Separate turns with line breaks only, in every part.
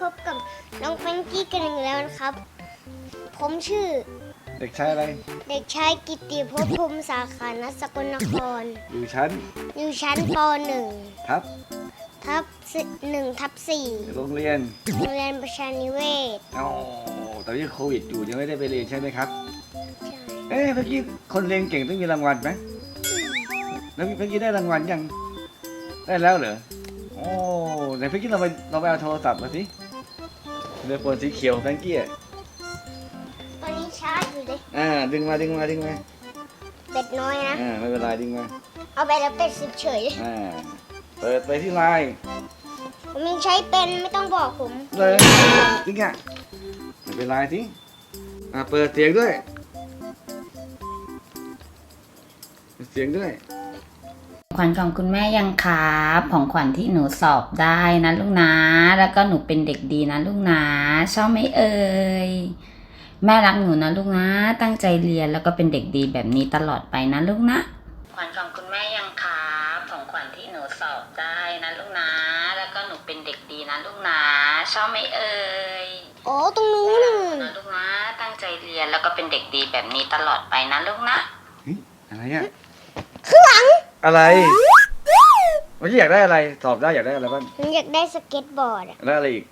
พบกับน้องแฟรงกี้กันอีกแล้วนะครับ ผมชื่อ
เด็กชายอะไร
เด็กชายกิตติภพภูมิสาขานัสกลนคร
อยู่ชั้น
อยู่ชั้นป
ทับ
.1 ทับหนึ่งทับสี่
โรงเรียน
โรงเรียนประชานิเวศ
อ๋อตอนนี้โควิดอยู่ยังไม่ได้ไปเรียนใช่ไหมครับ
ใช่
เอ๊ะเมื่อกี้คนเรียนเก่งต้องมีรางวัลไหมแล้วเมื่อกี้ได้รางวัลยัง ได้แล้วเหรอโอ้ไหนเมื่อกี้เราไปเราไปเอาโทรศัพท์มาสิ เรือโฟนสีเขียวแฟรงกี้อะ
ตอนนี้ชาร์จอยู่เลย
อ่า ดึงมาดึงมาดึงมา
เป็ดน้อยนะ
อ่า ไม่เป็นไรดึงมา
เอาไปแล้วเป็ดสิบเฉย
อ่า เปิดไปที่ไลน์
ผมยังใช้เป็นไม่ต้องบอกผม
เลยจริงอะไม่เป็นไรสิอ่า เปิดเสียงด้วย เสียงด้วย
ข วัญของคุณแม่ยังครับของขวัญที่หนูสอบได้นะลูกนะ แล้วก็หนูเป็นเด็กดีนะลูกนะ ชอบไหมเอ่ย แม่รักหนูนะลูกนะ ตั้งใจเรียนแล้วก็เป็นเด็กดีแบบนี้ตลอดไปนะลูกนะ ขวัญของคุณแม่ยังครับของขวัญที่หนูสอบได้นะลูกนะ แล้วก็หนูเป็นเด็กดีนะลูกนะ ชอบไหมเอ่ย
โอ้ตรงนู้นน่ะ
นะลูกนะ ตั้งใจเรียนแล้วก็เป็นเด็กดีแบบนี้ตลอดไปนะลูกนะ
อะไรอะ อะไรเมื่อกี้อยากได้อะไรตอบได้อยากได้อะไรบ้าง
ผมอยากได้สเก็ตบอร์ดอะ
แล้วอะไรอีก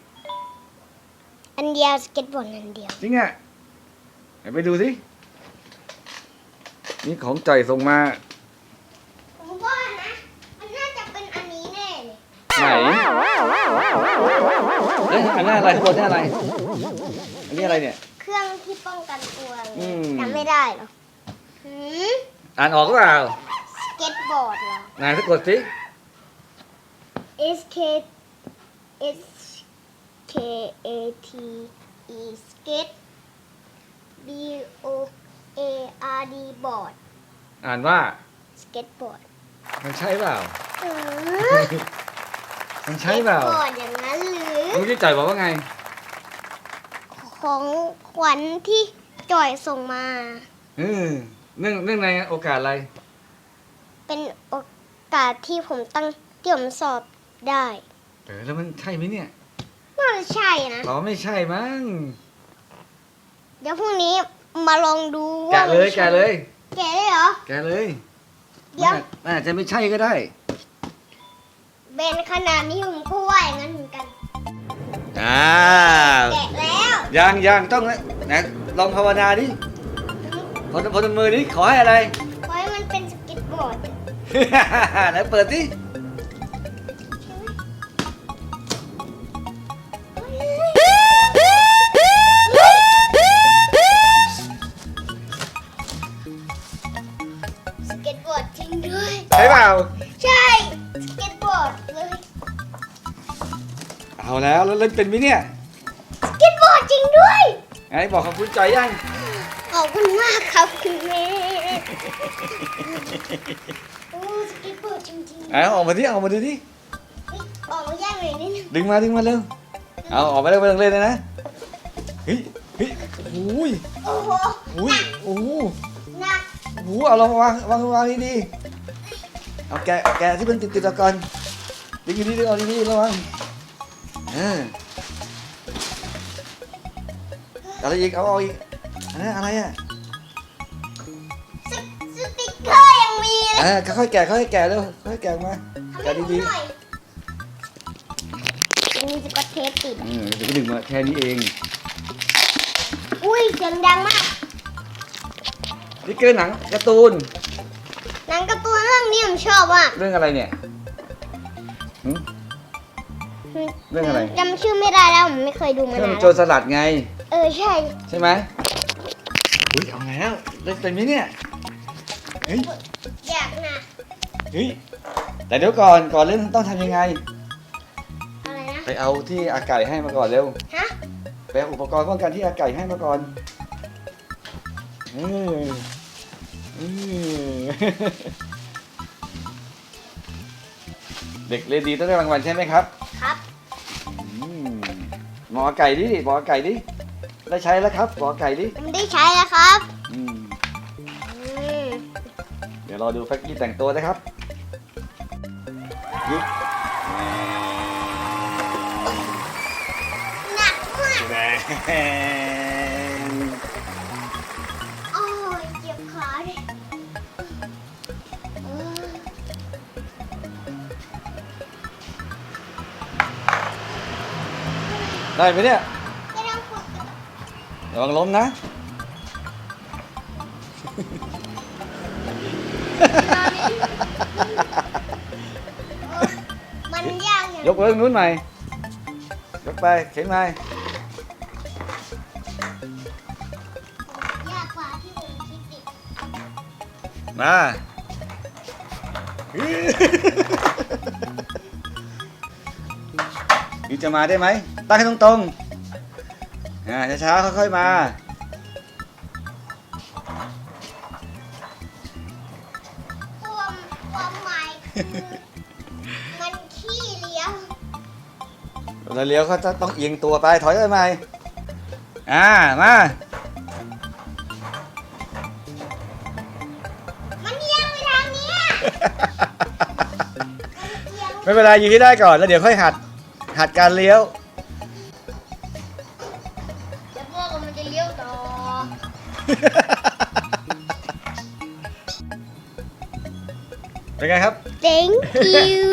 อันเดียวสเก็ตบอร์ดอันเดียว
จริงอะไหนไปดูสินี่ของจ่อยส่งมา
ผมว่านะ มันน่าจะเป็นอันนี้แน่เลย
ไหนเอ้ยอันนี้อะไรข้างบนนี่อะไรอันนี้อะไรเนี่ย
เครื่องที่ป้องกันตัว
อืม
จำไม่ได้เหรอหืม
อ่านออกหรือเปล่า
สเก็ต บอร์ดเหรอ
ไหนสะกดสิ
S K S K A T E สเก็ต B O A R D บอร์ด
อ่านว่า
สเก็ตบอร์ด
มันใช่เปล่า
เออ
มันใช่เปล่า
สก็ตบอร์ดอย่างนั้นหรือ
เมื่อกี้จ่อยบอกว่าไง
ของขวัญที่จ่อยส่งมา
เออเนื่องเนื่องในโอกาสอะไร
เป็นโอกาสที่ผมตั้งที่ผมสอบได้
เออแล้วมันใช่ไหมเนี่ย
น่าจะใช่นะ
เราไม่ใช่มั้ง
เดี๋ยวพรุ่งนี้มาลองดูว่า
แกะเลย
มันใช่
แกะเลย
แกะเลยเหรอ
แกะเลย
เดี๋ยว
มันอาจจะไม่ใช่ก็ได้
เบนขนาดนี้ผมก็ว่าอย่างนั้นเหมือนกัน
อ่า
แกะแล้ว
ยังยังต้องนะนะลองภาวนาดิพนพนมือนี้ขอให้อะไร ไหนเปิดสิ
สเก็ตบอร์ดจริงด้วย
ใช่เปล่า
ใช่ สเก็ตบอร์ดเลย
เอาแล้วแล้วเล่นเป็นไหมเนี่ย
สเก็ตบอร์ดจริงด้วย
ไงบอกขอบคุณจอยยัง
ขอบคุณมากครับคุณแม่ เอา
ออกมาดิออกมาดูดิ
เฮ้ยออกมาแยกหน่อยนิดนึง
ดึงมาดึงมาเร็วเอาออกมาเร็วไม่ต้องเล่นเลยนะเฮ้ยเฮ้ยอุ้ย
โอ้โห
อุ้ยโอ้โห
หนัก
โอ้โหเอาลองวางวางวางดีๆเอาแกะแกะที่มันติดติดๆเอาก่อนดึงดีๆดึงเอาดีๆระวังเอออะไรอีกเอาเอาอีกอันนั้นอะไรอะ
เลย
เออค่อยๆแกะค่อยๆแกะเร็วค่อยๆแกะออกมา
ทำ
แกะ
ให้ผม
ดี
หน่อยยังมีสกอตเทปติด
ๆอืมเดี๋ยวก็ดึงมาแค่นี้เอง
อุ้ยเสียงดังมาก
นี่เกอร์หนังการ์ตูน
หนังการ์ตูนเรื่องนี้ผมชอบมาก
เรื่องอะไรเนี่ยหึ เรื่องอะไร
จำชื่อไม่ได้แล้วผมไม่เคยดูมา
เรื่อง
นาน
โจรสลัดไง
เออใช่
ใช่ไหมอุ้ยเอาไงแล้วเล่นเป็นไหมเนี่ยเฮ้ย
อยากนะ
เฮ้ยแต่เดี๋ยวก่อนก่อนเล่นต้องทำยังไง
อะไรนะ
ไปเอาที่อาไก่ให้มาก่อนเร็ว
ฮะ
ไปเอาอุปกรณ์ป้องกันที่อาไก่ให้มาก่อนเออเออ เด็กเรียนดีต้องได้รางวัลใช่ไหมครับ
ครับ
อืมหมอไก่ดิหมอไก่ดิได้ใช้แล้วครับหมอไก่ดิ
ผมได้ใช้แล้วครับ
อืม
อืม
เดี๋ยวรอดูแฟกกี้แต่งตัวนะครับ ยุบ
โอ้ยเจ็บขาเลยเออ
ได้ไหมเนี่ย
ไม่ต้องฝึก
ระวังล้มนะ
มันยากอย่าง
ยกไปตรงนู้นใหม่ยกไปเข็นไป
ยากกว่าที่ผมคิดอีก
มานี่จะมาได้ไหมตั้งให้ตรงๆอ่าช้าๆค่อยๆมา
ความความหมายคือ เรา
เลี้ยวเขาจะต้องเอียงตัวไปถอยไปใหม่อ่ามา
มันเอียงไปทางเนี้ยมันเอียง
ไม่เป็นไรยืนให้ได้ก่อนแล้วเดี๋ยวค่อยหัดหัดการเลี้ยว
แล้วพ่อก็มันจะเลี้ยวต่อ
เป็นไงครับ
Thank you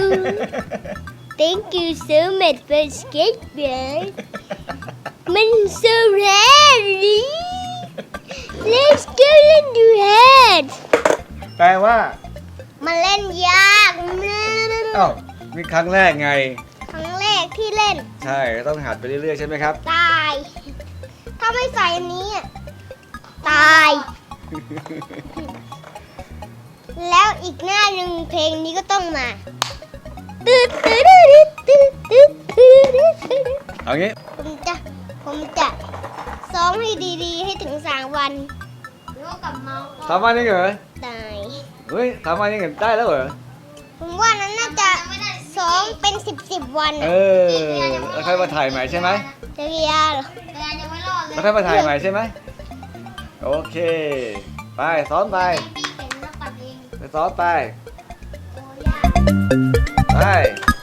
Thank you so much for skateboard มัน so rare Let's go and do it
แปลว่า
มันเล่นยาก
เอ้านี่ครั้งแรกไง
ครั้งแรกที่เล่น
ใช่ต้องหัดไปเรื่อยๆใช่ไหมครับ
ตาย ถ้าไม่ใส่อันนี้อะตาย แล้วอีกหน้าหนึ่งเพลงนี้ก็ต้องมา ตึ๊ดตึ๊ดตึ๊ดตึ๊ดตึ๊ดตึ๊ดตึ๊ด
เอางี้
ผมจะผมจะซ้อมให้ดีๆ ให้ถึงสามวันแล้วกับเมา
ทำมาได้เหรอ
ตาย
เฮ้ยทำมาได้เหรอได้แล้วเหรอ
ผมว่านั้นน่าจะซ้อมเป็นสิบสิบวัน
เออแล้วค่อยมาถ่ายใหม่ใช่ไหม
จะเรียเหรอยังไม่รอดเลย
แล้วค่อยมาถ่ายใหม่ใช่ไหมโอเค ไปซ้อมไป
พี่เป็นนักปั่นเอง
ไปซ้อมไป
โอ้
哎。